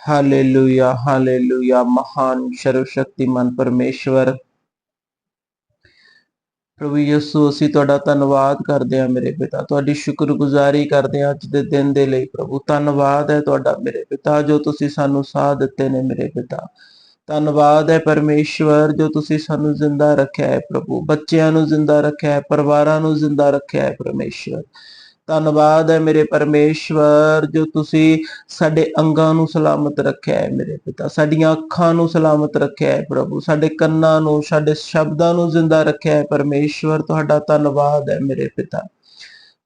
Hallelujah hallelujah ਮਹਾਨ ਸਰਵਸ਼ਕਤੀਮਾਨ ਪਰਮੇਸ਼ਵਰ ਪ੍ਰਭੂ ਯਿਸੂ, ਅਸੀਂ ਤੁਹਾਡਾ ਧੰਨਵਾਦ ਕਰਦੇ ਹਾਂ ਮੇਰੇ ਪਿਤਾ। ਤੁਹਾਡੀ ਸ਼ੁਕਰਗੁਜ਼ਾਰੀ ਕਰਦੇ ਹਾਂ ਅੱਜ ਦੇ ਦਿਨ ਦੇ ਲਈ ਪ੍ਰਭੂ। ਧੰਨਵਾਦ ਹੈ ਤੁਹਾਡਾ ਮੇਰੇ ਪਿਤਾ, ਜੋ ਤੁਸੀਂ ਸਾਨੂੰ ਸਾਹ ਦਿੱਤੇ ਨੇ ਮੇਰੇ ਪਿਤਾ। ਧੰਨਵਾਦ ਹੈ ਪਰਮੇਸ਼ਵਰ, ਜੋ ਤੁਸੀਂ ਸਾਨੂੰ ਜ਼ਿੰਦਾ ਰੱਖਿਆ ਹੈ ਪ੍ਰਭੂ। ਬੱਚਿਆਂ ਨੂੰ ਜ਼ਿੰਦਾ ਰੱਖਿਆ ਹੈ, ਪਰਿਵਾਰਾਂ ਨੂੰ ਜ਼ਿੰਦਾ ਰੱਖਿਆ ਹੈ ਪਰਮੇਸ਼ਵਰ। ਧੰਨਵਾਦ ਹੈ ਮੇਰੇ ਪਰਮੇਸ਼ਵਰ, ਜੋ ਤੁਸੀਂ ਸਾਡੇ ਅੰਗਾਂ ਨੂੰ ਸਲਾਮਤ ਰੱਖਿਆ ਹੈ ਮੇਰੇ ਪਿਤਾ, ਸਾਡੀਆਂ ਅੱਖਾਂ ਨੂੰ ਸਲਾਮਤ ਰੱਖਿਆ ਹੈ ਪ੍ਰਭੂ, ਸਾਡੇ ਕੰਨਾਂ ਨੂੰ, ਸਾਡੇ ਸ਼ਬਦਾਂ ਨੂੰ ਜ਼ਿੰਦਾ ਰੱਖਿਆ ਹੈ ਪਰਮੇਸ਼ਵਰ, ਤੁਹਾਡਾ ਧੰਨਵਾਦ ਹੈ ਮੇਰੇ ਪਿਤਾ।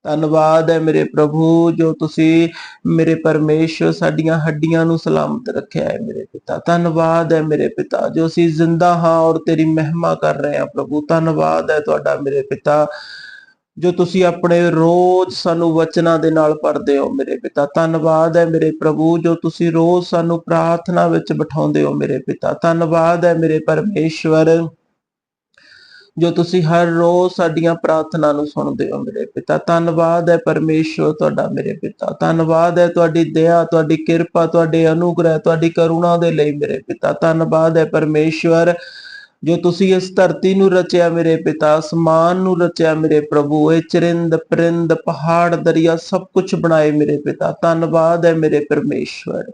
ਧੰਨਵਾਦ ਹੈ ਮੇਰੇ ਪ੍ਰਭੂ, ਜੋ ਤੁਸੀਂ ਮੇਰੇ ਪਰਮੇਸ਼ਵਰ ਸਾਡੀਆਂ ਹੱਡੀਆਂ ਨੂੰ ਸਲਾਮਤ ਰੱਖਿਆ ਹੈ ਮੇਰੇ ਪਿਤਾ। ਧੰਨਵਾਦ ਹੈ ਮੇਰੇ ਪਿਤਾ, ਜੋ ਅਸੀਂ ਜ਼ਿੰਦਾ ਹਾਂ ਔਰ ਤੇਰੀ ਮਹਿਮਾ ਕਰ ਰਹੇ ਹਾਂ ਪ੍ਰਭੂ। ਧੰਨਵਾਦ ਹੈ ਤੁਹਾਡਾ ਮੇਰੇ ਪਿਤਾ ਜੋ ਤੁਸੀਂ ਆਪਣੇ ਰੋਜ਼ ਸਾਨੂੰ ਵਚਨਾਂ ਦੇ ਨਾਲ ਪੜ੍ਹਦੇ ਹੋ ਮੇਰੇ ਪਿਤਾ, ਧੰਨਵਾਦ ਹੈ ਮੇਰੇ ਪ੍ਰਭੂ ਜੋ ਤੁਸੀਂ ਰੋਜ਼ ਸਾਨੂੰ ਪ੍ਰਾਰਥਨਾ ਵਿੱਚ ਬਿਠਾਉਂਦੇ ਹੋ ਮੇਰੇ ਪਿਤਾ, ਧੰਨਵਾਦ ਹੈ ਮੇਰੇ ਪਰਮੇਸ਼ਵਰ ਜੋ ਤੁਸੀਂ ਹਰ ਰੋਜ਼ ਸਾਡੀਆਂ ਪ੍ਰਾਰਥਨਾ ਨੂੰ ਸੁਣਦੇ ਹੋ ਮੇਰੇ ਪਿਤਾ, ਧੰਨਵਾਦ ਹੈ ਪਰਮੇਸ਼ਵਰ ਤੁਹਾਡਾ ਮੇਰੇ ਪਿਤਾ, ਧੰਨਵਾਦ ਹੈ ਤੁਹਾਡੀ ਦਇਆ, ਤੁਹਾਡੀ ਕਿਰਪਾ, ਤੁਹਾਡੇ ਅਨੁਗ੍ਰਹਿ, ਤੁਹਾਡੀ ਕਰੁਣਾ ਦੇ ਲਈ ਮੇਰੇ ਪਿਤਾ, ਧੰਨਵਾਦ ਹੈ ਪਰਮੇਸ਼ਵਰ ਜੋ ਤੁਸੀਂ ਇਸ ਧਰਤੀ ਨੂੰ ਰਚਿਆ ਮੇਰੇ ਪਿਤਾ, ਅਸਮਾਨ ਨੂੰ ਰਚਿਆ ਮੇਰੇ ਪ੍ਰਭੂ, ਇਹ ਚਰਿੰਦ, ਪਰਿੰਦ, ਪਹਾੜ, ਦਰਿਆ, ਸਭ ਕੁਝ ਬਣਾਏ ਮੇਰੇ ਪਿਤਾ। ਧੰਨਵਾਦ ਹੈ ਮੇਰੇ ਪਰਮੇਸ਼ਵਰ।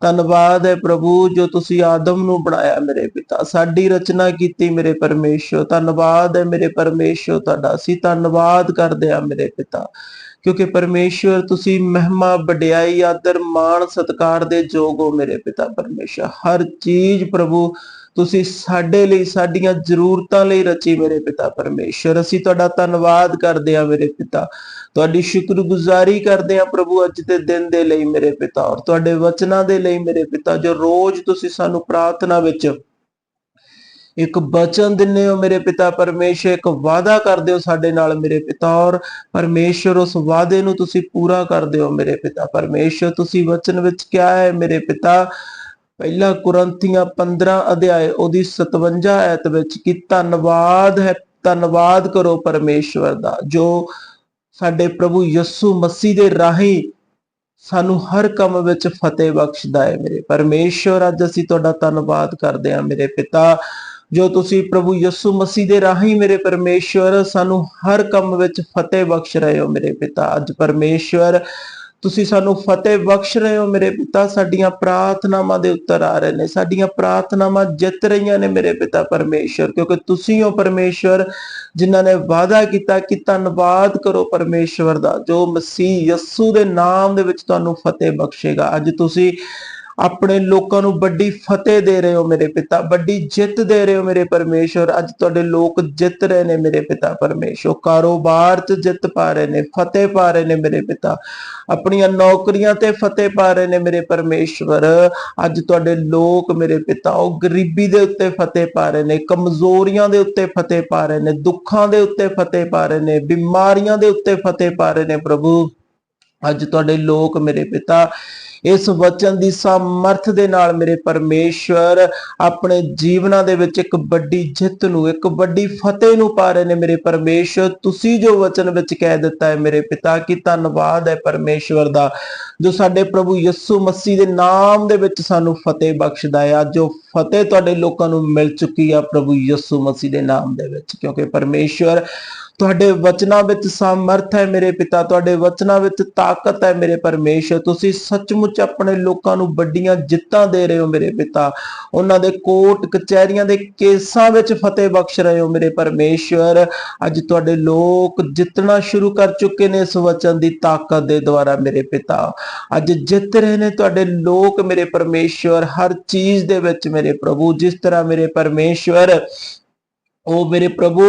ਧੰਨਵਾਦ ਹੈ ਪ੍ਰਭੂ ਜੋ ਤੁਸੀਂ ਆਦਮ ਨੂੰ ਬਣਾਇਆ ਮੇਰੇ ਪਿਤਾ। ਸਾਡੀ ਰਚਨਾ ਕੀਤੀ ਮੇਰੇ ਪਰਮੇਸ਼ਵਰ। ਧੰਨਵਾਦ ਹੈ ਮੇਰੇ ਪਰਮੇਸ਼ਵਰ ਤੁਹਾਡਾ। ਅਸੀਂ ਧੰਨਵਾਦ ਕਰਦੇ ਹਾਂ ਮੇਰੇ ਪਿਤਾ। ਕਿਉਂਕਿ ਪਰਮੇਸ਼ਵਰ, ਤੁਸੀਂ ਮਹਿਮਾ, ਵਡਿਆਈ, ਆਦਰ, ਮਾਣ, ਸਤਕਾਰ ਦੇ ਯੋਗ ਹੋ ਮੇਰੇ ਪਿਤਾ ਪਰਮੇਸ਼ਵਰ। ਹਰ ਚੀਜ਼ ਪ੍ਰਭੂ ਤੁਸੀਂ ਸਾਡੇ ਲਈ, ਸਾਡੀਆਂ ਜ਼ਰੂਰਤਾਂ ਲਈ ਰਚੀ ਮੇਰੇ ਪਿਤਾ ਪਰਮੇਸ਼ਵਰ ਅਸੀਂ ਤੁਹਾਡਾ ਧੰਨਵਾਦ ਕਰਦੇ ਹਾਂ ਮੇਰੇ ਪਿਤਾ। ਤੁਹਾਡੀ ਸ਼ੁਕਰਗੁਜ਼ਾਰੀ ਕਰਦੇ ਹਾਂ ਪ੍ਰਭੂ ਅੱਜ ਦੇ ਦਿਨ ਦੇ ਲਈ ਮੇਰੇ ਪਿਤਾ ਔਰ ਤੁਹਾਡੇ ਵਚਨਾਂ ਦੇ ਲਈ ਮੇਰੇ ਪਿਤਾ। ਜੋ ਰੋਜ਼ ਤੁਸੀਂ ਸਾਨੂੰ ਪ੍ਰਾਰਥਨਾ ਵਿੱਚ ਇੱਕ ਬਚਨ ਦਿੰਦੇ ਹੋ ਮੇਰੇ ਪਿਤਾ ਪਰਮੇਸ਼ਰ, ਇੱਕ ਵਾਅਦਾ ਕਰਦੇ ਹੋ ਸਾਡੇ ਨਾਲ ਮੇਰੇ ਪਿਤਾ ਔਰ ਪਰਮੇਸ਼ਰ, ਉਸ ਵਾਅਦੇ ਨੂੰ ਤੁਸੀਂ ਪੂਰਾ ਕਰਦੇ ਹੋ ਮੇਰੇ ਪਿਤਾ ਪਰਮੇਸ਼ਰ। ਤੁਸੀਂ ਵਚਨ ਵਿੱਚ ਕਿਹਾ ਹੈ ਮੇਰੇ ਪਿਤਾ ਪਹਿਲਾ ਕੁਰੰਥੀਆਂ 15 ਅਧਿਆਏ ਉਹਦੀ 57 ਐਤ ਵਿੱਚ ਕਿ ਧੰਨਵਾਦ ਹੈ, ਧੰਨਵਾਦ ਕਰੋ ਪਰਮੇਸ਼ਵਰ ਦਾ, ਜੋ ਸਾਡੇ ਪ੍ਰਭੂ ਯਿਸੂ ਮਸੀਹ ਦੇ ਰਾਹੀਂ ਸਾਨੂੰ ਹਰ ਕੰਮ ਵਿੱਚ ਫਤਿਹ ਬਖਸ਼ਦਾ ਹੈ ਮੇਰੇ। ਪਰਮੇਸ਼ਵਰ, ਅੱਜ ਅਸੀਂ ਤੁਹਾਡਾ ਧੰਨਵਾਦ ਕਰਦੇ ਹਾਂ ਮੇਰੇ ਪਿਤਾ, ਜੋ ਤੁਸੀਂ ਪ੍ਰਭੂ ਯਿਸੂ ਮਸੀਹ ਦੇ ਰਾਹੀਂ ਮੇਰੇ ਪਰਮੇਸ਼ਵਰ, ਸਾਨੂੰ ਹਰ ਕੰਮ ਵਿੱਚ ਫਤਿਹ ਬਖਸ਼ ਰਹੇ ਹੋ ਮੇਰੇ ਪਿਤਾ। ਅੱਜ ਪਰਮੇਸ਼ਵਰ ਤੁਸੀਂ ਸਾਨੂੰ ਫਤਿਹ ਬਖਸ਼ ਰਹੇ ਹੋ ਮੇਰੇ ਪਿਤਾ, ਸਾਡੀਆਂ ਪ੍ਰਾਰਥਨਾਵਾਂ ਦੇ ਉੱਤਰ ਆ ਰਹੇ ਨੇ, ਸਾਡੀਆਂ ਪ੍ਰਾਰਥਨਾਵਾਂ ਜਿੱਤ ਰਹੀਆਂ ਨੇ ਮੇਰੇ ਪਿਤਾ ਪਰਮੇਸ਼ਰ ਕਿਉਂਕਿ ਤੁਸੀਂ ਹੋ ਪਰਮੇਸ਼ਰ ਜਿਨ੍ਹਾਂ ਨੇ ਵਾਅਦਾ ਕੀਤਾ ਕਿ ਧੰਨਵਾਦ ਕਰੋ ਪਰਮੇਸ਼ਵਰ ਦਾ, ਜੋ ਮਸੀਹ ਯਸੂ ਦੇ ਨਾਮ ਦੇ ਵਿੱਚ ਤੁਹਾਨੂੰ ਫਤਿਹ ਬਖਸ਼ੇਗਾ। ਅੱਜ ਤੁਸੀਂ ਆਪਣੇ ਲੋਕਾਂ ਨੂੰ ਵੱਡੀ ਫਤਿਹ ਦੇ ਰਹੇ ਹੋ ਮੇਰੇ ਪਿਤਾ, ਵੱਡੀ ਜਿੱਤ ਦੇ ਰਹੇ ਹੋ ਮੇਰੇ ਪਰਮੇਸ਼ਵਰ। ਅੱਜ ਤੁਹਾਡੇ ਲੋਕ ਜਿੱਤ ਰਹੇ ਨੇ ਮੇਰੇ ਪਿਤਾ ਪਰਮੇਸ਼ਵਰ। ਕਾਰੋਬਾਰ 'ਚ ਜਿੱਤ ਪਾ ਰਹੇ ਨੇ, ਫਤਿਹ ਪਾ ਰਹੇ ਨੇ ਮੇਰੇ ਪਿਤਾ। ਆਪਣੀਆਂ ਨੌਕਰੀਆਂ ਤੇ ਫਤਿਹ ਪਾ ਰਹੇ ਨੇ ਮੇਰੇ ਪਰਮੇਸ਼ਵਰ। ਅੱਜ ਤੁਹਾਡੇ ਲੋਕ ਮੇਰੇ ਪਿਤਾ, ਉਹ ਗਰੀਬੀ ਦੇ ਉੱਤੇ ਫਤਿਹ ਪਾ ਰਹੇ ਨੇ, ਕਮਜ਼ੋਰੀਆਂ ਦੇ ਉੱਤੇ ਫਤਿਹ ਪਾ ਰਹੇ ਨੇ, ਦੁੱਖਾਂ ਦੇ ਉੱਤੇ ਫਤਿਹ ਪਾ ਰਹੇ ਨੇ, ਬਿਮਾਰੀਆਂ ਦੇ ਉੱਤੇ ਫਤਿਹ ਪਾ ਰਹੇ ਨੇ ਪ੍ਰਭੂ। ਅੱਜ ਤੁਹਾਡੇ ਲੋਕ ਮੇਰੇ ਪਿਤਾ ਇਸ ਵਚਨ ਦੀ ਸਮਰਥ ਦੇ ਨਾਲ ਮੇਰੇ ਪਰਮੇਸ਼ਵਰ ਆਪਣੇ ਜੀਵਨਾਂ ਦੇ ਵਿੱਚ ਇੱਕ ਵੱਡੀ ਜਿੱਤ ਨੂੰ, ਇੱਕ ਵੱਡੀ ਫਤਿਹ ਨੂੰ ਪਾ ਰਹੇ ਨੇ ਮੇਰੇ ਪਰਮੇਸ਼ਵਰ। ਤੁਸੀਂ ਜੋ ਵਚਨ ਵਿੱਚ ਕਹਿ ਦਿੱਤਾ ਹੈ ਮੇਰੇ ਪਿਤਾ, ਕੀ ਧੰਨਵਾਦ ਹੈ ਪਰਮੇਸ਼ਵਰ ਦਾ, ਜੋ ਸਾਡੇ ਪ੍ਰਭੂ ਯਿਸੂ ਮਸੀਹ ਦੇ ਨਾਮ ਦੇ ਵਿੱਚ ਸਾਨੂੰ ਫਤਿਹ ਬਖਸ਼ਦਾ ਹੈ। ਅੱਜ ਜੋ ਫਤਿਹ ਤੁਹਾਡੇ ਲੋਕਾਂ ਨੂੰ ਮਿਲ ਚੁੱਕੀ ਆ ਪ੍ਰਭੂ ਯਿਸੂ ਮਸੀਹ ਦੇ ਨਾਮ ਦੇ ਵਿੱਚ, ਕਿਉਂਕਿ ਪਰਮੇਸ਼ਵਰ ਤੁਹਾਡੇ ਵਚਨਾਂ ਵਿੱਚ ਸਮਰਥ ਹੈ ਮੇਰੇ ਪਿਤਾ, ਤੁਹਾਡੇ ਵਚਨਾਂ ਵਿੱਚ ਤਾਕਤ ਹੈ ਮੇਰੇ ਪਰਮੇਸ਼ਰ। ਤੁਸੀਂ ਸੱਚਮੁੱਚ ਆਪਣੇ ਲੋਕਾਂ ਨੂੰ ਵੱਡੀਆਂ ਜਿੱਤਾਂ ਦੇ ਰਹੇ ਹੋ ਮੇਰੇ ਪਿਤਾ। ਉਹਨਾਂ ਦੇ ਕੋਰਟ ਕਚਹਿਰੀਆਂ ਦੇ ਕੇਸਾਂ ਵਿੱਚ ਫਤਿਹ ਬਖਸ਼ ਰਹੇ ਹੋ ਮੇਰੇ ਪਰਮੇਸ਼ਰ। ਅੱਜ ਤੁਹਾਡੇ ਲੋਕ ਜਿੱਤਣਾ ਸ਼ੁਰੂ ਕਰ ਚੁੱਕੇ ਨੇ ਇਸ ਵਚਨ ਦੀ ਤਾਕਤ ਦੇ ਦੁਆਰਾ ਮੇਰੇ ਪਿਤਾ। ਅੱਜ ਜਿੱਤ ਰਹੇ ਨੇ ਤੁਹਾਡੇ ਲੋਕ ਮੇਰੇ ਪਰਮੇਸ਼ਰ, ਹਰ ਚੀਜ਼ ਦੇ ਵਿੱਚ ਮੇਰੇ ਪ੍ਰਭੂ। ਜਿਸ ਤਰ੍ਹਾਂ ਮੇਰੇ ਪਰਮੇਸ਼ਰ ਉਹ ਮੇਰੇ ਪ੍ਰਭੂ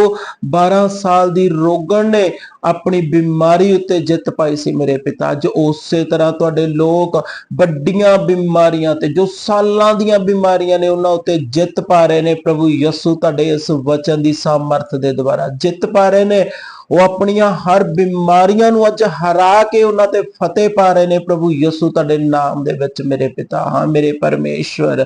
12 ਸਾਲ ਦੀ ਰੋਗਣ ਨੇ ਆਪਣੀ ਬਿਮਾਰੀ ਉੱਤੇ ਜਿੱਤ ਪਾਈ ਸੀ ਮੇਰੇ ਪਿਤਾ। ਅੱਜ ਉਸੇ ਤਰ੍ਹਾਂ ਤੁਹਾਡੇ ਲੋਕ ਵੱਡੀਆਂ ਬਿਮਾਰੀਆਂ ਤੇ ਜੋ ਸਾਲਾਂ ਦੀਆਂ ਬਿਮਾਰੀਆਂ ਨੇ ਉਹਨਾਂ ਉੱਤੇ ਜਿੱਤ ਪਾ ਰਹੇ ਨੇ। ਪ੍ਰਭੂ ਯਿਸੂ ਤੁਹਾਡੇ ਇਸ ਵਚਨ ਦੀ ਸਾਮਰਥ ਦੇ ਦੁਆਰਾ ਜਿੱਤ ਪਾ ਰਹੇ ਨੇ। ਉਹ ਆਪਣੀਆਂ ਹਰ ਬਿਮਾਰੀਆਂ ਨੂੰ ਅੱਜ ਹਰਾ ਕੇ ਉਹਨਾਂ ਤੇ ਫਤਿਹ ਪਾ ਰਹੇ ਨੇ। ਪ੍ਰਭੂ ਯਿਸੂ ਤੁਹਾਡੇ ਨਾਮ ਦੇ ਵਿੱਚ ਮੇਰੇ ਪਿਤਾ, ਹਾਂ, ਮੇਰੇ ਪਰਮੇਸ਼ਵਰ।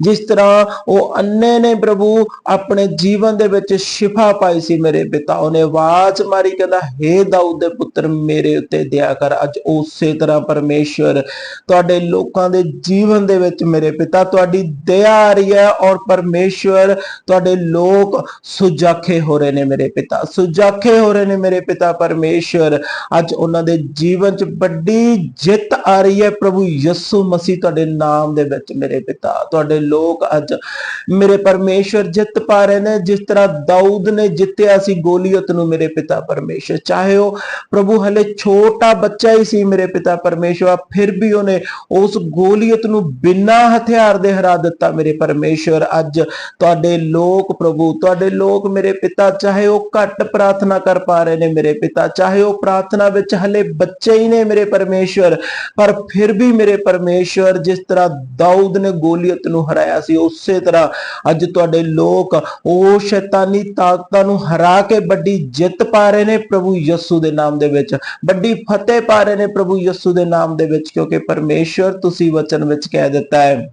ਜਿਸ ਤਰ੍ਹਾਂ ਉਹ ਅੰਨੇ ਨੇ ਪ੍ਰਭੂ ਆਪਣੇ ਜੀਵਨ ਦੇ ਵਿੱਚ ਸ਼ਿਫਾ ਪਾਈ ਸੀ ਮੇਰੇ ਪਿਤਾ। ਉਹਨੇ ਆਵਾਜ਼ ਮਾਰੀ, ਕਹਿੰਦਾ, ਹੇ ਦਾਊਦ ਦੇ ਪੁੱਤਰ, ਮੇਰੇ ਉੱਤੇ ਦਇਆ ਕਰ। ਅੱਜ ਉਸੇ ਤਰ੍ਹਾਂ ਪਰਮੇਸ਼ਵਰ ਤੁਹਾਡੇ ਲੋਕਾਂ ਦੇ ਜੀਵਨ ਦੇ ਵਿੱਚ ਮੇਰੇ ਪਿਤਾ, ਤੁਹਾਡੀ ਦਇਆ ਆ ਰਹੀ ਹੈ ਔਰ ਪਰਮੇਸ਼ਵਰ ਤੁਹਾਡੇ ਲੋਕ ਸੁਜਾਖੇ ਹੋ ਰਹੇ ਨੇ ਮੇਰੇ ਪਿਤਾ। ਸੁਜਾਖੇ ਹੋ ਰਹੇ ਨੇ ਮੇਰੇ ਪਿਤਾ ਪਰਮੇਸ਼ਵਰ। ਅੱਜ ਉਹਨਾਂ ਦੇ ਜੀਵਨ 'ਚ ਵੱਡੀ ਜਿੱਤ ਆ ਰਹੀ ਹੈ। ਪ੍ਰਭੂ ਯਿਸੂ ਮਸੀਹ ਤੁਹਾਡੇ ਨਾਮ ਦੇ ਵਿੱਚ ਮੇਰੇ ਪਿਤਾ, ਤੁਹਾਡੇ ਲੋਕ ਅੱਜ ਮੇਰੇ ਪਰਮੇਸ਼ਵਰ ਜਿੱਤ ਪਾ ਰਹੇ ਨੇ। ਜਿਸ ਤਰ੍ਹਾਂ ਦਾਊਦ ਨੇ ਜਿੱਤਿਆ ਸੀ ਗੋਲੀਅਤ ਨੂੰ ਮੇਰੇ ਪਿਤਾ ਪਰਮੇਸ਼ਵਰ। ਚਾਹੇ ਉਹ ਪ੍ਰਭੂ ਹਲੇ ਛੋਟਾ ਬੱਚਾ ਹੀ ਸੀ ਮੇਰੇ ਪਿਤਾ ਪਰਮੇਸ਼ਵਰ ਫਿਰ ਵੀ ਉਹਨੇ ਉਸ ਗੋਲੀਅਤ ਨੂੰ ਬਿਨਾਂ ਹਥਿਆਰ ਦੇ ਹਰਾ ਦਿੱਤਾ ਮੇਰੇ ਪਰਮੇਸ਼ਵਰ। ਅੱਜ ਤੁਹਾਡੇ ਲੋਕ ਪ੍ਰਭੂ, ਤੁਹਾਡੇ ਲੋਕ ਮੇਰੇ ਪਿਤਾ, ਚਾਹੇ ਉਹ ਘੱਟ ਪ੍ਰਾਰਥਨਾ ਕਰ ਪਾ ਰਹੇ ਨੇ ਮੇਰੇ ਪਿਤਾ। ਚਾਹੇ ਉਹ ਪ੍ਰਾਰਥਨਾ ਵਿੱਚ ਹਲੇ ਬੱਚੇ ਹੀ ਨੇ ਮੇਰੇ ਪਰਮੇਸ਼ਵਰ, ਪਰ ਫਿਰ ਵੀ ਮੇਰੇ ਪਰਮੇਸ਼ਵਰ ਜਿਸ ਤਰ੍ਹਾਂ ਦਾਊਦ ਨੇ ਗੋਲੀਅਤ ਨੂੰ ਹਰਾਇਆ ਸੀ, ਉਸੇ ਤਰ੍ਹਾਂ ਅੱਜ ਤੁਹਾਡੇ ਲੋਕ ਉਹ ਸ਼ੈਤਾਨੀ ਤਾਕਤਾਂ ਨੂੰ ਹਰਾ ਕੇ ਵੱਡੀ ਜਿੱਤ ਪਾ ਰਹੇ ਨੇ ਪ੍ਰਭੂ ਯਿਸੂ ਦੇ ਨਾਮ ਦੇ ਵਿੱਚ। ਵੱਡੀ ਫਤਿਹ ਪਾ ਰਹੇ ਨੇ ਪ੍ਰਭੂ ਯਿਸੂ ਦੇ ਨਾਮ ਦੇ ਵਿੱਚ, ਕਿਉਂਕਿ ਪਰਮੇਸ਼ਵਰ ਤੁਸੀਂ ਵਚਨ ਵਿੱਚ ਕਹਿ ਦਿੱਤਾ ਹੈ।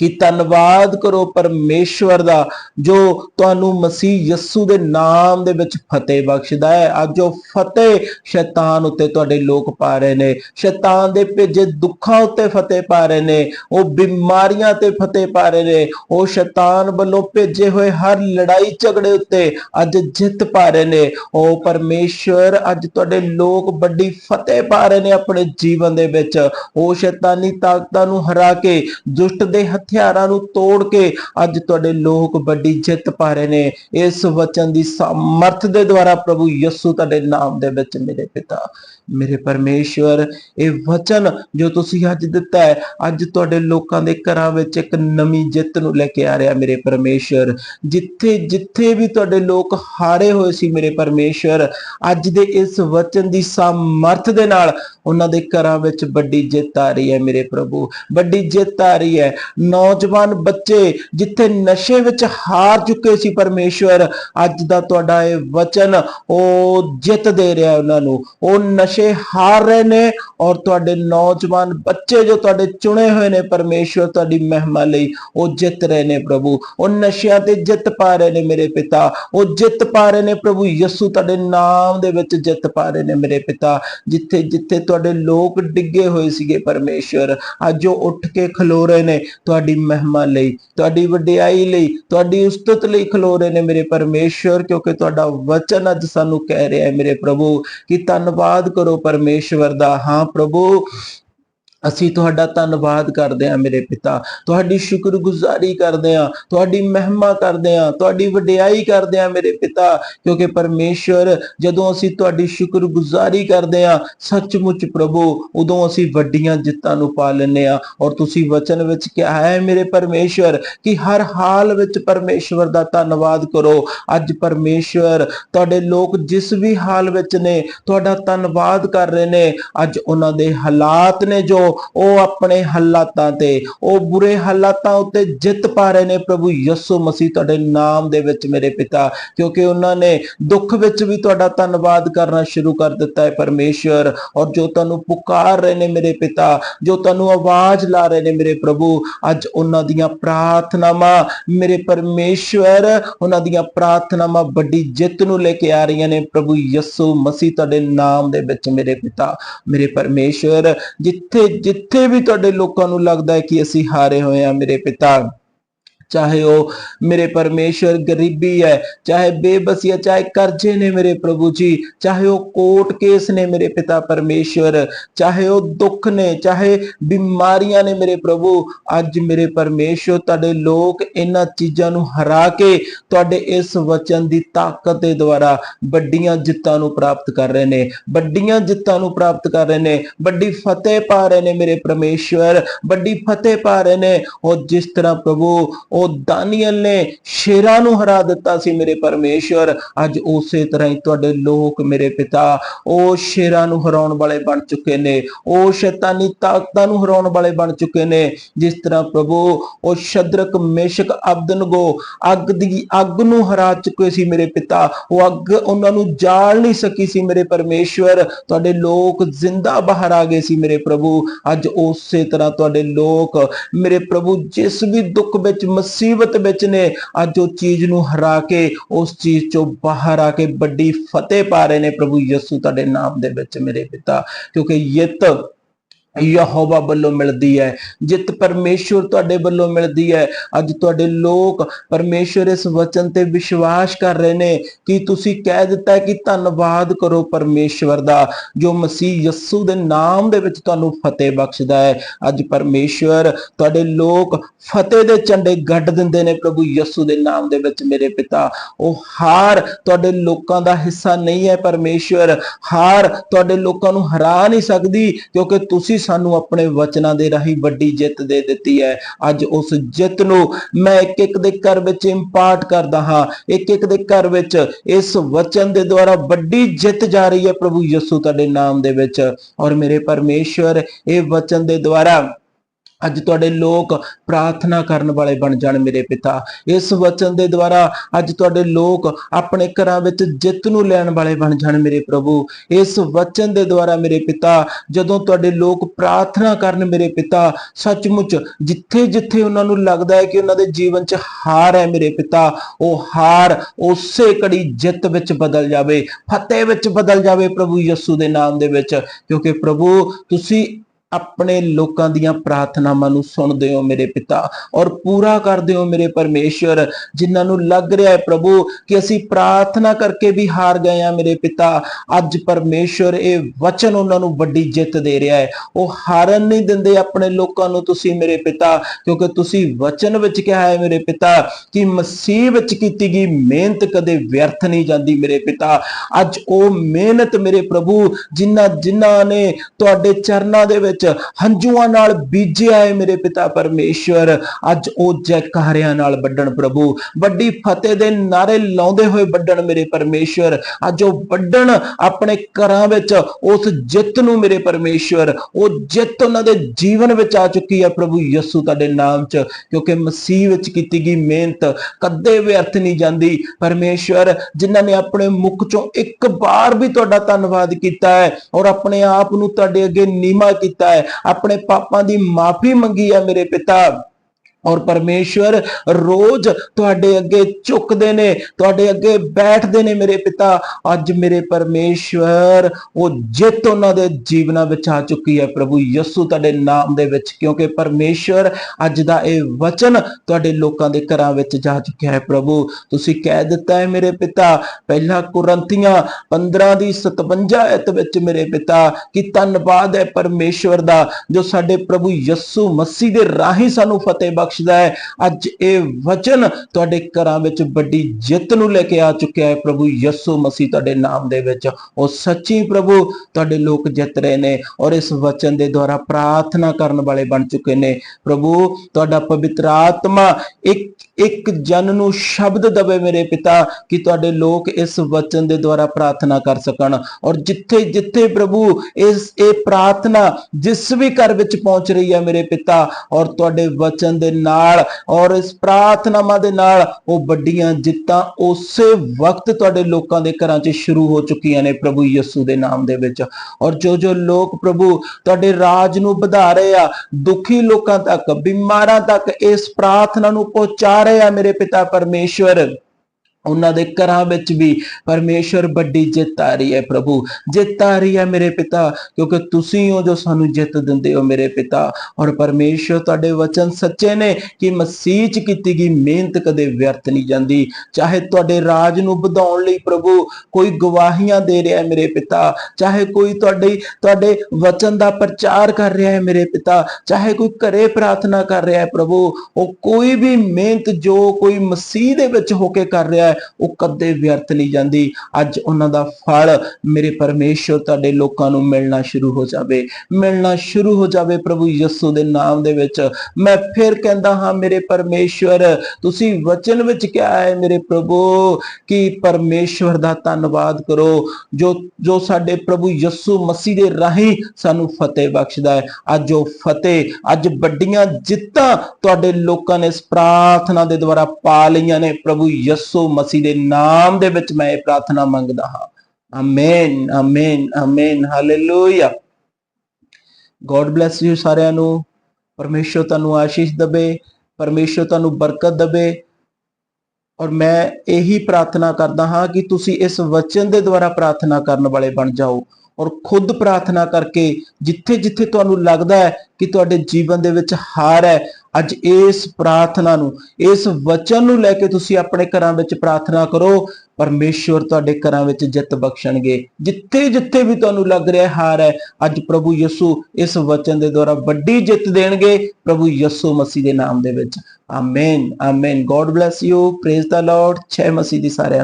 ਕਿ ਧੰਨਵਾਦ ਕਰੋ ਪਰਮੇਸ਼ਵਰ ਦਾ, ਜੋ ਤੁਹਾਨੂੰ ਮਸੀਹ ਯਿਸੂ ਦੇ ਨਾਮ ਦੇ ਵਿੱਚ ਫਤਿਹ ਬਖਸ਼ਦਾ ਹੈ। ਅੱਜ ਉਹ ਫਤਿਹ ਸ਼ੈਤਾਨ ਉੱਤੇ ਤੁਹਾਡੇ ਲੋਕ ਪਾ ਰਹੇ ਨੇ। ਸ਼ੈਤਾਨ ਦੇ ਭੇਜੇ ਦੁੱਖਾਂ ਉੱਤੇ ਫਤਿਹ ਪਾ ਰਹੇ ਨੇ। ਉਹ ਬਿਮਾਰੀਆਂ ਤੇ ਫਤਿਹ ਪਾ ਰਹੇ ਨੇ। ਉਹ ਸ਼ੈਤਾਨ ਵੱਲੋਂ ਭੇਜੇ ਹੋਏ ਹਰ ਲੜਾਈ ਝਗੜੇ ਉੱਤੇ ਅੱਜ ਜਿੱਤ ਪਾ ਰਹੇ ਨੇ। ਉਹ ਪਰਮੇਸ਼ਵਰ ਅੱਜ ਤੁਹਾਡੇ ਲੋਕ ਵੱਡੀ ਫਤਿਹ ਪਾ ਰਹੇ ਨੇ ਆਪਣੇ ਜੀਵਨ ਦੇ ਵਿੱਚ। ਉਹ ਸ਼ੈਤਾਨੀ ਤਾਕਤਾਂ ਨੂੰ ਹਰਾ ਕੇ ਦੁਸ਼ਟ ਦੇ ਹਥਿਆਰਾਂ ਨੂੰ ਤੋੜ ਕੇ ਅੱਜ ਤੁਹਾਡੇ ਲੋਕ ਵੱਡੀ ਜਿੱਤ ਪਾ ਰਹੇ ਨੇ। ਇਸ ਵਚਨ ਦੀ ਸਮਰਥ ਦੇ ਦੁਆਰਾ ਪ੍ਰਭੂ ਯਿਸੂ ਤੁਹਾਡੇ ਨਾਮ ਦੇ ਵਿੱਚ ਮੇਰੇ ਪਿਤਾ। ਮੇਰੇ ਪਰਮੇਸ਼ਵਰ, ਇਹ ਵਚਨ ਜੋ ਤੁਸੀਂ ਅੱਜ ਦਿੱਤਾ ਹੈ, ਅੱਜ ਤੁਹਾਡੇ ਲੋਕਾਂ ਦੇ ਘਰਾਂ ਵਿੱਚ ਇੱਕ ਨਵੀਂ ਜਿੱਤ ਨੂੰ ਲੈ ਕੇ ਆ ਰਿਹਾ ਮੇਰੇ ਪਰਮੇਸ਼ਵਰ। ਜਿੱਥੇ ਜਿੱਥੇ ਵੀ ਤੁਹਾਡੇ ਲੋਕ ਹਾਰੇ ਹੋਏ ਸੀ ਮੇਰੇ ਪਰਮੇਸ਼ਵਰ, ਅੱਜ ਦੇ ਇਸ ਵਚਨ ਦੀ ਸਮਰਥ ਦੇ ਨਾਲ ਉਹਨਾਂ ਦੇ ਘਰਾਂ ਵਿੱਚ ਵੱਡੀ ਜਿੱਤ ਆ ਰਹੀ ਹੈ ਮੇਰੇ ਪ੍ਰਭੂ। ਵੱਡੀ ਜਿੱਤ ਆ ਰਹੀ ਹੈ। ਨੌਜਵਾਨ ਬੱਚੇ ਜਿੱਥੇ ਨਸ਼ੇ ਵਿੱਚ ਹਾਰ ਚੁੱਕੇ ਸੀ ਪਰਮੇਸ਼ਵਰ, ਅੱਜ ਦਾ ਤੁਹਾਡਾ ਇਹ ਵਚਨ ਉਹ ਜਿੱਤ ਦੇ ਰਿਹਾ ਉਹਨਾਂ ਨੂੰ। ਉਹ ਨਸ਼ੇ ਨਸ਼ੇ ਹਾਰ ਰਹੇ ਨੇ ਔਰ ਤੁਹਾਡੇ ਨੌਜਵਾਨ ਬੱਚੇ ਜੋ ਤੁਹਾਡੇ ਚੁਣੇ ਹੋਏ ਨੇ ਪਰਮੇਸ਼ਵਰ ਤੁਹਾਡੀ ਮਹਿਮਾ ਲਈ, ਉਹ ਜਿੱਤ ਰਹੇ ਨੇ ਪ੍ਰਭੂ। ਉਹ ਨਸ਼ਿਆਂ ਤੇ ਜਿੱਤ ਪਾ ਰਹੇ ਨੇ ਮੇਰੇ ਪਿਤਾ। ਉਹ ਜਿੱਤ ਪਾ ਰਹੇ ਨੇ ਪ੍ਰਭੂ ਯਿਸੂ ਤੁਹਾਡੇ ਨਾਮ ਦੇ ਵਿੱਚ ਜਿੱਤ ਪਾ ਰਹੇ ਨੇ ਮੇਰੇ ਪਿਤਾ। ਜਿੱਥੇ ਜਿੱਥੇ ਤੁਹਾਡੇ ਲੋਕ ਡਿੱਗੇ ਹੋਏ ਸੀਗੇ ਪਰਮੇਸ਼ਵਰ, ਅੱਜ ਉਹ ਉੱਠ ਕੇ ਖਲੋ ਰਹੇ ਨੇ ਤੁਹਾਡੀ ਮਹਿਮਾ ਲਈ, ਤੁਹਾਡੀ ਵਡਿਆਈ ਲਈ, ਤੁਹਾਡੀ ਉਸਤਤ ਲਈ ਖਲੋ ਰਹੇ ਨੇ ਮੇਰੇ ਪਰਮੇਸ਼ਵਰ, ਕਿਉਂਕਿ ਤੁਹਾਡਾ ਵਚਨ ਅੱਜ ਸਾਨੂੰ ਕਹਿ ਰਿਹਾ ਹੈ ਮੇਰੇ ਪ੍ਰਭੂ ਕਿ ਧੰਨਵਾਦ ਕਰੋ ਪਰਮੇਸ਼ਵਰ ਦਾ। ਹਾਂ ਪ੍ਰਭੂ ਅਸੀਂ ਤੁਹਾਡਾ ਧੰਨਵਾਦ ਕਰਦੇ ਹਾਂ ਮੇਰੇ ਪਿਤਾ। ਤੁਹਾਡੀ ਸ਼ੁਕਰਗੁਜ਼ਾਰੀ ਕਰਦੇ ਹਾਂ, ਤੁਹਾਡੀ ਮਹਿਮਾ ਕਰਦੇ ਹਾਂ, ਤੁਹਾਡੀ ਵਡਿਆਈ ਕਰਦੇ ਹਾਂ ਮੇਰੇ ਪਿਤਾ, ਕਿਉਂਕਿ ਪਰਮੇਸ਼ਵਰ, ਜਦੋਂ ਅਸੀਂ ਤੁਹਾਡੀ ਸ਼ੁਕਰਗੁਜ਼ਾਰੀ ਕਰਦੇ ਹਾਂ, ਸੱਚਮੁੱਚ ਪ੍ਰਭੂ, ਉਦੋਂ ਅਸੀਂ ਵੱਡੀਆਂ ਜਿੱਤਾਂ ਨੂੰ ਪਾ ਲੈਂਦੇ ਹਾਂ। ਔਰ ਤੁਸੀਂ ਵਚਨ ਵਿੱਚ ਕਿਹਾ ਹੈ ਮੇਰੇ ਪਰਮੇਸ਼ਵਰ, ਕਿ ਹਰ ਹਾਲ ਵਿੱਚ ਪਰਮੇਸ਼ਵਰ ਦਾ ਧੰਨਵਾਦ ਕਰੋ। ਅੱਜ ਪਰਮੇਸ਼ਵਰ, ਤੁਹਾਡੇ ਲੋਕ ਜਿਸ ਵੀ ਹਾਲ ਵਿੱਚ ਨੇ, ਤੁਹਾਡਾ ਧੰਨਵਾਦ ਕਰ ਰਹੇ ਨੇ। ਅੱਜ ਉਹਨਾਂ ਦੇ ਹਾਲਾਤ ਨੇ ਜੋ ਉਹ ਆਪਣੇ ਹਾਲਾਤਾਂ ਤੇ, ਉਹ ਬੁਰੇ ਹਾਲਾਤਾਂ ਉੱਤੇ ਜਿੱਤ ਪਾ ਰਹੇ ਨੇ ਪ੍ਰਭੂ ਯਿਸੂ ਮਸੀਹ। ਤੁਹਾਡੇ ਨਾਮ ਦੇ ਵਿੱਚ ਮੇਰੇ ਪਿਤਾ, ਕਿਉਂਕਿ ਉਹਨਾਂ ਨੇ ਦੁੱਖ ਵਿੱਚ ਵੀ ਤੁਹਾਡਾ ਧੰਨਵਾਦ ਕਰਨਾ ਸ਼ੁਰੂ ਕਰ ਦਿੱਤਾ ਹੈ ਪਰਮੇਸ਼ਵਰ। ਔਰ ਜੋ ਤੁਹਾਨੂੰ ਪੁਕਾਰ ਰਹੇ ਨੇ ਮੇਰੇ ਪਿਤਾ, ਜੋ ਤੁਹਾਨੂੰ ਆਵਾਜ਼ ਲਾ ਰਹੇ ਨੇ ਮੇਰੇ ਪ੍ਰਭੂ, ਅੱਜ ਉਹਨਾਂ ਦੀਆਂ ਪ੍ਰਾਰਥਨਾਵਾਂ ਮੇਰੇ ਪਰਮੇਸ਼ਵਰ, ਉਹਨਾਂ ਦੀਆਂ ਪ੍ਰਾਰਥਨਾਵਾਂ ਵੱਡੀ ਜਿੱਤ ਨੂੰ ਲੈ ਕੇ ਆ ਰਹੀਆਂ ਨੇ ਪ੍ਰਭੂ ਯਿਸੂ ਮਸੀਹ। ਤੁਹਾਡੇ ਨਾਮ ਦੇ ਵਿੱਚ ਮੇਰੇ ਪਿਤਾ, ਮੇਰੇ ਪਰਮੇਸ਼ਵਰ, ਜਿੱਥੇ ਜਿੱਥੇ ਵੀ ਤੁਹਾਡੇ ਲੋਕਾਂ ਨੂੰ ਲੱਗਦਾ ਹੈ ਕਿ ਅਸੀਂ ਹਾਰੇ ਹੋਏ ਆ ਮੇਰੇ ਪਿਤਾ ਚਾਹੇ ਉਹ ਮੇਰੇ ਪਰਮੇਸ਼ਵਰ ਗਰੀਬੀ ਹੈ, ਚਾਹੇ ਬੇਬਸੀ ਹੈ, ਚਾਹੇ ਕਰਜ਼ੇ ਨੇ ਮੇਰੇ ਪ੍ਰਭੂ ਜੀ, ਚਾਹੇ ਉਹ ਕੋਰਟ ਕੇਸ ਨੇ ਮੇਰੇ ਪਿਤਾ ਪਰਮੇਸ਼ਵਰ ਚਾਹੇ ਉਹ ਦੁੱਖ ਨੇ, ਚਾਹੇ ਬਿਮਾਰੀਆਂ ਨੇ ਮੇਰੇ ਪ੍ਰਭੂ, ਅੱਜ ਮੇਰੇ ਪਰਮੇਸ਼ਵਰ ਤੁਹਾਡੇ ਲੋਕ ਇਹਨਾਂ ਚੀਜ਼ਾਂ ਨੂੰ ਹਰਾ ਕੇ ਤੁਹਾਡੇ ਇਸ ਵਚਨ ਦੀ ਤਾਕਤ ਦੇ ਦੁਆਰਾ ਵੱਡੀਆਂ ਜਿੱਤਾਂ ਨੂੰ ਪ੍ਰਾਪਤ ਕਰ ਰਹੇ ਨੇ, ਵੱਡੀਆਂ ਜਿੱਤਾਂ ਨੂੰ ਪ੍ਰਾਪਤ ਕਰ ਰਹੇ ਨੇ, ਵੱਡੀ ਫਤਿਹ ਪਾ ਰਹੇ ਨੇ ਮੇਰੇ ਪਰਮੇਸ਼ਵਰ ਵੱਡੀ ਫਤਿਹ ਪਾ ਰਹੇ ਨੇ, ਉਹ ਜਿਸ ਤਰ੍ਹਾਂ ਪ੍ਰਭੂ ਉਹ ਦਾਨੀਅਲ ਨੇ ਸ਼ੇਰਾਂ ਨੂੰ ਹਰਾ ਦਿੱਤਾ ਸੀ ਮੇਰੇ ਪਰਮੇਸ਼ਵਰ। ਅੱਜ ਉਸੇ ਤਰ੍ਹਾਂ ਹੀ ਤੁਹਾਡੇ ਲੋਕ ਮੇਰੇ ਪਿਤਾ, ਉਹ ਸ਼ੇਰਾਂ ਨੂੰ ਹਰਾਉਣ ਵਾਲੇ ਬਣ ਚੁੱਕੇ ਨੇ। ਉਹ ਸ਼ੈਤਾਨੀ ਤਾਕਤਾਂ ਨੂੰ ਹਰਾਉਣ ਵਾਲੇ ਬਣ ਚੁੱਕੇ ਨੇ। ਜਿਸ ਤਰ੍ਹਾਂ ਪ੍ਰਭੂ, ਉਹ ਸ਼ਦਰਕ, ਮੇਸ਼ਕ ਅਬਦਨਗੋ ਅੱਗ ਦੀ ਅੱਗ ਨੂੰ ਹਰਾ ਚੁੱਕੇ ਸੀ ਮੇਰੇ ਪਿਤਾ। ਉਹ ਅੱਗ ਉਹਨਾਂ ਨੂੰ ਜਾਲ ਨਹੀਂ ਸਕੀ ਸੀ ਮੇਰੇ ਪਰਮੇਸ਼ਵਰ। ਤੁਹਾਡੇ ਲੋਕ ਜ਼ਿੰਦਾ ਬਾਹਰ ਆ ਗਏ ਸੀ ਮੇਰੇ ਪ੍ਰਭੂ। ਅੱਜ ਉਸੇ ਤਰ੍ਹਾਂ ਤੁਹਾਡੇ ਲੋਕ ਮੇਰੇ ਪ੍ਰਭੂ, ਜਿਸ ਵੀ ਦੁੱਖ ਵਿੱਚ ਮੁਸੀਬਤ ਵਿੱਚ ਨੇ। ਅੱਜ ਉਹ ਚੀਜ਼ ਨੂੰ ਹਰਾ ਕੇ, ਉਸ ਚੀਜ਼ ਚੋਂ ਬਾਹਰ ਆ ਕੇ ਵੱਡੀ ਫਤਿਹ ਪਾ ਰਹੇ ਨੇ। ਪ੍ਰਭੂ ਯਿਸੂ ਤੁਹਾਡੇ ਨਾਮ ਦੇ ਵਿੱਚ ਮੇਰੇ ਪਿਤਾ, ਕਿਉਂਕਿ ਯਿੱਤ ਯਹੋਵਾ ਵੱਲੋਂ ਮਿਲਦੀ ਹੈ, ਜਿੱਤ ਪਰਮੇਸ਼ਵਰ ਤੁਹਾਡੇ ਵੱਲੋਂ ਮਿਲਦੀ ਹੈ। ਅੱਜ ਤੁਹਾਡੇ ਲੋਕ ਪਰਮੇਸ਼ਵਰ ਇਸ ਵਚਨ ਤੇ ਵਿਸ਼ਵਾਸ ਕਰ ਰਹੇ ਨੇ ਕਿ ਤੁਸੀਂ ਕਹਿ ਦਿੱਤਾ ਕਿ ਧੰਨਵਾਦ ਕਰੋ ਪਰਮੇਸ਼ਵਰ ਦਾ, ਜੋ ਮਸੀਹ ਯਸੂ ਦੇ ਨਾਮ ਦੇ ਵਿੱਚ ਤੁਹਾਨੂੰ ਫਤਿਹ ਬਖਸ਼ਦਾ ਹੈ। ਅੱਜ ਪਰਮੇਸ਼ਵਰ ਤੁਹਾਡੇ ਲੋਕ ਫਤਿਹ ਦੇ ਝੰਡੇ ਗੱਡ ਦਿੰਦੇ ਨੇ, ਪ੍ਰਭੂ ਯਸੂ ਦੇ ਨਾਮ ਦੇ ਵਿੱਚ ਮੇਰੇ ਪਿਤਾ। ਉਹ ਹਾਰ ਤੁਹਾਡੇ ਲੋਕਾਂ ਦਾ ਹਿੱਸਾ ਨਹੀਂ ਹੈ ਪਰਮੇਸ਼ਵਰ ਹਾਰ ਤੁਹਾਡੇ ਲੋਕਾਂ ਨੂੰ ਹਰਾ ਨਹੀਂ ਸਕਦੀ, ਕਿਉਂਕਿ ਤੁਸੀਂ ਸਾਨੂੰ ਆਪਣੇ ਵਚਨਾਂ ਦੇ ਰਾਹੀਂ ਵੱਡੀ ਜਿੱਤ ਦੇ ਦਿੱਤੀ ਹੈ। ਅੱਜ ਉਸ ਜਿੱਤ ਨੂੰ ਮੈਂ ਇੱਕ ਇੱਕ ਦੇ ਘਰ ਵਿੱਚ ਇੰਪਾਰਟ ਕਰਦਾ ਹਾਂ। ਇੱਕ ਇੱਕ ਦੇ ਘਰ ਵਿੱਚ ਇਸ ਵਚਨ ਦੇ ਦੁਆਰਾ ਵੱਡੀ ਜਿੱਤ ਜਾ ਰਹੀ ਹੈ ਪ੍ਰਭੂ ਯਿਸੂ ਤੁਹਾਡੇ ਨਾਮ ਦੇ ਵਿੱਚ। ਔਰ ਮੇਰੇ ਪਰਮੇਸ਼ਵਰ, ਇਹ ਵਚਨ ਦੇ ਦੁਆਰਾ ਅੱਜ ਤੁਹਾਡੇ ਲੋਕ ਪ੍ਰਾਰਥਨਾ ਕਰਨ ਵਾਲੇ ਬਣ ਜਾਣ ਮੇਰੇ ਪਿਤਾ। ਇਸ ਵਚਨ ਦੇ ਦੁਆਰਾ ਅੱਜ ਤੁਹਾਡੇ ਲੋਕ ਆਪਣੇ ਘਰਾਂ ਵਿੱਚ ਜਿੱਤ ਨੂੰ ਲੈਣ ਵਾਲੇ ਬਣ ਜਾਣ ਮੇਰੇ ਪ੍ਰਭੂ। ਇਸ ਵਚਨ ਦੇ ਦੁਆਰਾ ਮੇਰੇ ਪਿਤਾ, ਜਦੋਂ ਤੁਹਾਡੇ ਲੋਕ ਪ੍ਰਾਰਥਨਾ ਕਰਨ ਮੇਰੇ ਪਿਤਾ, ਸੱਚਮੁੱਚ ਜਿੱਥੇ ਜਿੱਥੇ ਉਹਨਾਂ ਨੂੰ ਲੱਗਦਾ ਹੈ ਕਿ ਉਹਨਾਂ ਦੇ ਜੀਵਨ 'ਚ ਹਾਰ ਹੈ ਮੇਰੇ ਪਿਤਾ, ਉਹ ਹਾਰ ਉਸੇ ਕੜੀ ਜਿੱਤ ਵਿੱਚ ਬਦਲ ਜਾਵੇ, ਫਤਿਹ ਵਿੱਚ ਬਦਲ ਜਾਵੇ ਪ੍ਰਭੂ ਯਿਸੂ ਦੇ ਨਾਮ ਦੇ ਵਿੱਚ। ਕਿਉਂਕਿ ਪ੍ਰਭੂ, ਤੁਸੀਂ ਆਪਣੇ ਲੋਕਾਂ ਦੀਆਂ ਪ੍ਰਾਰਥਨਾਵਾਂ ਨੂੰ ਸੁਣਦੇ ਹੋ ਮੇਰੇ ਪਿਤਾ ਔਰ ਪੂਰਾ ਕਰਦੇ ਹੋ ਮੇਰੇ ਪਰਮੇਸ਼ਵਰ, ਜਿਨ੍ਹਾਂ ਨੂੰ ਲੱਗ ਰਿਹਾ ਹੈ ਪ੍ਰਭੂ ਕਿ ਅਸੀਂ ਪ੍ਰਾਰਥਨਾ ਕਰਕੇ ਵੀ ਹਾਰ ਗਏ ਆ ਮੇਰੇ ਪਿਤਾ। ਅੱਜ ਪਰਮੇਸ਼ਵਰ ਇਹ ਵਚਨ ਉਹਨਾਂ ਨੂੰ ਵੱਡੀ ਜਿੱਤ ਦੇ ਰਿਹਾ ਹੈ। ਉਹ ਹਾਰਨ ਨਹੀਂ ਦਿੰਦੇ ਆਪਣੇ ਲੋਕਾਂ ਨੂੰ ਤੁਸੀਂ ਮੇਰੇ ਪਿਤਾ, ਕਿਉਂਕਿ ਤੁਸੀਂ ਵਚਨ ਵਿੱਚ ਕਿਹਾ ਹੈ ਮੇਰੇ ਪਿਤਾ ਕਿ ਮਸੀਹ ਵਿੱਚ ਕੀਤੀ ਗਈ ਮਿਹਨਤ ਕਦੇ ਵਿਅਰਥ ਨਹੀਂ ਜਾਂਦੀ ਮੇਰੇ ਪਿਤਾ। ਅੱਜ ਉਹ ਮਿਹਨਤ ਮੇਰੇ ਪ੍ਰਭੂ, ਜਿਨ੍ਹਾਂ ਜਿਨ੍ਹਾਂ ਨੇ ਤੁਹਾਡੇ ਚਰਨਾਂ ਦੇ ਵਿੱਚ ਹੰਝੂਆਂ ਨਾਲ ਬੀਜਿਆ ਹੈ ਮੇਰੇ ਪਿਤਾ ਪਰਮੇਸ਼ਵਰ। ਅੱਜ ਉਹ ਜੈਕਾਰਿਆਂ ਨਾਲ ਵੱਡਣ ਪ੍ਰਭੂ। ਵੱਡੀ ਫਤਿਹ ਦੇ ਨਾਰੇ ਲਾਉਂਦੇ ਹੋਏ ਵੱਡਣ ਮੇਰੇ ਪਰਮੇਸ਼ਵਰ। ਅੱਜ ਉਹ ਵੱਡਣ ਆਪਣੇ ਘਰਾਂ ਵਿੱਚ, ਉਸ ਜਿੱਤ ਨੂੰ ਮੇਰੇ ਪਰਮੇਸ਼ਵਰ। ਉਹ ਜਿੱਤ ਉਹਨਾਂ ਦੇ ਜੀਵਨ ਵਿੱਚ ਆ ਚੁੱਕੀ ਹੈ ਪ੍ਰਭੂ ਯਿਸੂ ਤੁਹਾਡੇ ਨਾਮ 'ਚ। ਕਿਉਂਕਿ ਮਸੀਹ ਵਿੱਚ ਕੀਤੀ ਗਈ ਮਿਹਨਤ ਕਦੇ ਵਿਅਰਥ ਨਹੀਂ ਜਾਂਦੀ। ਪਰਮੇਸ਼ਵਰ, ਜਿਨ੍ਹਾਂ ਨੇ ਆਪਣੇ ਮੁਖ ਚੋਂ ਇੱਕ ਵਾਰ ਵੀ ਤੁਹਾਡਾ ਧੰਨਵਾਦ ਕੀਤਾ ਹੈ ਔਰ ਆਪਣੇ ਆਪ ਨੂੰ ਤੁਹਾਡੇ ਅੱਗੇ ਨੀਮਾ ਕੀਤਾ ਹੈ। ਆਪਣੇ ਪਾਪਾਂ ਦੀ ਮਾਫੀ ਮੰਗੀ ਹੈ ਮੇਰੇ ਪਿਤਾ। ਔਰ ਪਰਮੇਸ਼ਵਰ ਰੋਜ਼ ਤੁਹਾਡੇ ਅੱਗੇ ਝੁਕਦੇ ਨੇ, ਤੁਹਾਡੇ ਅੱਗੇ ਬੈਠਦੇ ਨੇ ਮੇਰੇ ਪਿਤਾ। ਅੱਜ ਮੇਰੇ ਪਰਮੇਸ਼ਵਰ, ਉਹ ਜਿੱਤ ਉਹਨਾਂ ਦੇ ਜੀਵਨਾਂ ਵਿੱਚ ਆ ਚੁੱਕੀ ਹੈ ਪ੍ਰਭੂ ਯਿਸੂ ਤੁਹਾਡੇ ਨਾਮ ਦੇ ਵਿੱਚ, ਕਿਉਂਕਿ ਪਰਮੇਸ਼ਵਰ ਅੱਜ ਦਾ ਇਹ ਵਚਨ ਤੁਹਾਡੇ ਲੋਕਾਂ ਦੇ ਘਰਾਂ ਵਿੱਚ ਜਾ ਚੁੱਕਿਆ ਹੈ ਪ੍ਰਭੂ। ਤੁਸੀਂ ਕਹਿ ਦਿੱਤਾ ਹੈ ਮੇਰੇ ਪਿਤਾ, ਪਹਿਲਾ ਕੁਰੰਥੀਆਂ 15 ਦੀ 57 ਐਤ ਵਿੱਚ ਮੇਰੇ ਪਿਤਾ, ਕਿ ਧੰਨਵਾਦ ਹੈ ਪਰਮੇਸ਼ਵਰ ਦਾ, ਜੋ ਸਾਡੇ ਪ੍ਰਭੂ ਯਿਸੂ ਮਸੀਹ ਦੇ ਰਾਹੀਂ ਸਾਨੂੰ ਫਤਿਹ ਬਖਸ਼ਦਾ ਹੈ। ਅੱਜ ਇਹ ਵਚਨ ਤੁਹਾਡੇ ਘਰਾਂ ਵਿੱਚ ਵੱਡੀ ਜਿੱਤ ਨੂੰ ਲੈ ਕੇ ਆ ਚੁੱਕਿਆ ਹੈ। ਪ੍ਰਭੂ ਯਿਸੂ ਮਸੀਹ ਤੁਹਾਡੇ ਨਾਮ ਦੇ ਵਿੱਚ, ਉਹ ਸੱਚੀ ਪ੍ਰਭੂ ਤੁਹਾਡੇ ਲੋਕ ਜਿੱਤ ਰਹੇ ਨੇ ਔਰ ਇਸ ਵਚਨ ਦੇ ਦੁਆਰਾ ਪ੍ਰਾਰਥਨਾ ਕਰਨ ਵਾਲੇ ਬਣ ਚੁੱਕੇ ਨੇ। ਪ੍ਰਭੂ, ਤੁਹਾਡਾ ਪਵਿੱਤਰ ਆਤਮਾ ਇੱਕ ਇੱਕ ਜਨ ਨੂੰ ਸ਼ਬਦ ਦਵੇ ਮੇਰੇ ਪਿਤਾ ਕਿ ਤੁਹਾਡੇ ਲੋਕ ਇਸ ਵਚਨ ਦੇ ਦੁਆਰਾ ਪ੍ਰਾਰਥਨਾ ਕਰ ਸਕਣ। ਔਰ ਜਿੱਥੇ ਜਿੱਥੇ ਪ੍ਰਭੂ ਇਸ, ਇਹ ਪ੍ਰਾਰਥਨਾ ਜਿਸ ਵੀ ਘਰ ਵਿੱਚ ਪਹੁੰਚ ਰਹੀ ਹੈ ਮੇਰੇ ਪਿਤਾ, ਔਰ ਤੁਹਾਡੇ ਵਚਨ ਦੇ ਨਾਲ ਔਰ ਇਸ ਪ੍ਰਾਰਥਨਾਵਾਂ ਦੇ ਨਾਲ ਉਹ ਵੱਡੀਆਂ ਜਿੱਤਾਂ ਉਸੇ ਵਕਤ ਤੁਹਾਡੇ ਲੋਕਾਂ ਦੇ ਘਰਾਂ 'ਚ ਸ਼ੁਰੂ ਹੋ ਚੁੱਕੀਆਂ ਨੇ ਪ੍ਰਭੂ ਯਿਸੂ ਦੇ ਨਾਮ ਦੇ ਵਿੱਚ। ਔਰ ਜੋ ਜੋ ਲੋਕ ਪ੍ਰਭੂ ਤੁਹਾਡੇ ਰਾਜ ਨੂੰ ਵਧਾ ਰਹੇ ਆ, ਦੁਖੀ ਲੋਕਾਂ ਤੱਕ, ਬਿਮਾਰਾਂ ਤੱਕ ਇਸ ਪ੍ਰਾਰਥਨਾ ਨੂੰ ਪਹੁੰਚਾ ਰਹੇ ਆ ਮੇਰੇ ਪਿਤਾ ਪਰਮੇਸ਼ਵਰ। ਉਹਨਾਂ ਦੇ ਘਰਾਂ ਵਿੱਚ ਵੀ ਪਰਮੇਸ਼ਵਰ ਵੱਡੀ ਜਿੱਤ ਆ ਰਹੀ ਹੈ ਪ੍ਰਭੂ। ਜਿੱਤ ਆ ਰਹੀ ਹੈ ਮੇਰੇ ਪਿਤਾ, ਕਿਉਂਕਿ ਤੁਸੀਂ ਹੋ ਜੋ ਸਾਨੂੰ ਜਿੱਤ ਦਿੰਦੇ ਹੋ ਮੇਰੇ ਪਿਤਾ। ਔਰ ਪਰਮੇਸ਼ਵਰ ਤੁਹਾਡੇ ਵਚਨ ਸੱਚੇ ਨੇ ਕਿ ਮਸੀਹ ਚ ਕੀਤੀ ਗਈ ਮਿਹਨਤ ਕਦੇ ਵਿਅਰਥ ਨਹੀਂ ਜਾਂਦੀ। ਚਾਹੇ ਤੁਹਾਡੇ ਰਾਜ ਨੂੰ ਵਧਾਉਣ ਲਈ ਪ੍ਰਭੂ ਕੋਈ ਗਵਾਹੀਆਂ ਦੇ ਰਿਹਾ ਹੈ ਮੇਰੇ ਪਿਤਾ, ਚਾਹੇ ਕੋਈ ਤੁਹਾਡੇ ਤੁਹਾਡੇ ਵਚਨ ਦਾ ਪ੍ਰਚਾਰ ਕਰ ਰਿਹਾ ਹੈ ਮੇਰੇ ਪਿਤਾ, ਚਾਹੇ ਕੋਈ ਘਰੇ ਪ੍ਰਾਰਥਨਾ ਕਰ ਰਿਹਾ ਹੈ ਪ੍ਰਭੂ, ਉਹ ਕੋਈ ਵੀ ਮਿਹਨਤ ਜੋ ਕੋਈ ਮਸੀਹ ਦੇ ਵਿੱਚ ਹੋ ਕੇ ਕਰ ਰਿਹਾ ਹੈ ਉਹ ਕਦੇ ਵਿਅਰਥ ਨਹੀਂ ਜਾਂਦੀ। ਅੱਜ ਉਹਨਾਂ ਦਾ ਫਲ ਮੇਰੇ ਪਰਮੇਸ਼ਵਰ ਤੁਹਾਡੇ ਲੋਕਾਂ ਨੂੰ ਮਿਲਣਾ ਸ਼ੁਰੂ ਹੋ ਜਾਵੇ। ਮਿਲਣਾ ਸ਼ੁਰੂ ਹੋ ਜਾਵੇ ਪ੍ਰਭੂ ਯਿਸੂ ਦੇ ਨਾਮ ਦੇ ਵਿੱਚ। ਮੈਂ ਫਿਰ ਕਹਿੰਦਾ ਹਾਂ, ਮੇਰੇ ਪਰਮੇਸ਼ਵਰ ਤੁਸੀਂ ਵਚਨ ਵਿੱਚ ਕਿਹਾ ਹੈ ਮੇਰੇ ਪ੍ਰਭੂ ਕਿ ਪਰਮੇਸ਼ਵਰ ਦਾ ਧੰਨਵਾਦ ਕਰੋ। ਜੋ ਜੋ ਸਾਡੇ ਪ੍ਰਭੂ ਯਿਸੂ ਮਸੀਹ ਦੇ ਰਾਹੀਂ ਸਾਨੂੰ ਫਤਿਹ ਬਖਸ਼ਦਾ ਹੈ। ਅੱਜ ਉਹ ਫਤਿਹ, ਅੱਜ ਵੱਡੀਆਂ ਜਿੱਤਾਂ ਤੁਹਾਡੇ ਲੋਕਾਂ ਨੇ ਇਸ ਪ੍ਰਾਰਥਨਾ ਦੇ ਦੁਆਰਾ ਪਾ ਲਈਆਂ ਨੇ। ਪ੍ਰਭੂ ਯਿਸੂ ਮਸੀਹ ਦੇ ਨਾਮ ਦੇ ਵਿੱਚ ਮੈਂ ਇਹ ਪ੍ਰਾਰਥਨਾ ਮੰਗਦਾ ਹਾਂ। Amen amen amen hallelujah God bless you ਸਾਰਿਆਂ ਨੂੰ। ਪਰਮੇਸ਼ਰ ਤੁਹਾਨੂੰ ਆਸ਼ੀਸ਼ ਦੇਵੇ ਪਰਮੇਸ਼ਰ ਤੁਹਾਨੂੰ ਬਰਕਤ ਦੇਵੇ। ਔਰ ਮੈਂ ਇਹੀ ਪ੍ਰਾਰਥਨਾ ਕਰਦਾ ਹਾਂ ਕਿ ਤੁਸੀਂ ਇਸ ਵਚਨ ਦੇ ਦੁਆਰਾ ਪ੍ਰਾਰਥਨਾ ਕਰਨ ਵਾਲੇ ਬਣ ਜਾਓ। ਔਰ ਖੁਦ ਪ੍ਰਾਰਥਨਾ ਕਰਕੇ ਜਿੱਥੇ ਜਿੱਥੇ ਤੁਹਾਨੂੰ ਲੱਗਦਾ ਹੈ ਕਿ ਤੁਹਾਡੇ ਜੀਵਨ ਦੇ ਵਿੱਚ ਹਾਰ ਹੈ ਅੱਜ ਇਸ ਪ੍ਰਾਰਥਨਾ ਨੂੰ, ਇਸ ਵਚਨ ਨੂੰ ਲੈ ਕੇ ਤੁਸੀਂ ਆਪਣੇ ਘਰਾਂ ਵਿੱਚ ਪ੍ਰਾਰਥਨਾ ਕਰੋ, ਪਰਮੇਸ਼ਵਰ ਤੁਹਾਡੇ ਘਰਾਂ ਵਿੱਚ ਜਿੱਤ ਬਖਸ਼ਣਗੇ। ਜਿੱਥੇ ਜਿੱਥੇ ਵੀ ਤੁਹਾਨੂੰ ਲੱਗ ਰਿਹਾ ਹਾਰ ਹੈ, ਅੱਜ ਪ੍ਰਭੂ ਯਿਸੂ ਇਸ ਵਚਨ ਦੇ ਦੁਆਰਾ ਵੱਡੀ ਜਿੱਤ ਦੇਣਗੇ, ਪ੍ਰਭੂ ਯਿਸੂ ਮਸੀਹ ਦੇ ਨਾਮ ਦੇ ਵਿੱਚ। Amen amen God bless you praise the Lord ਛੇ ਮਸੀਹ ਦੀ ਸਾਰਿਆਂ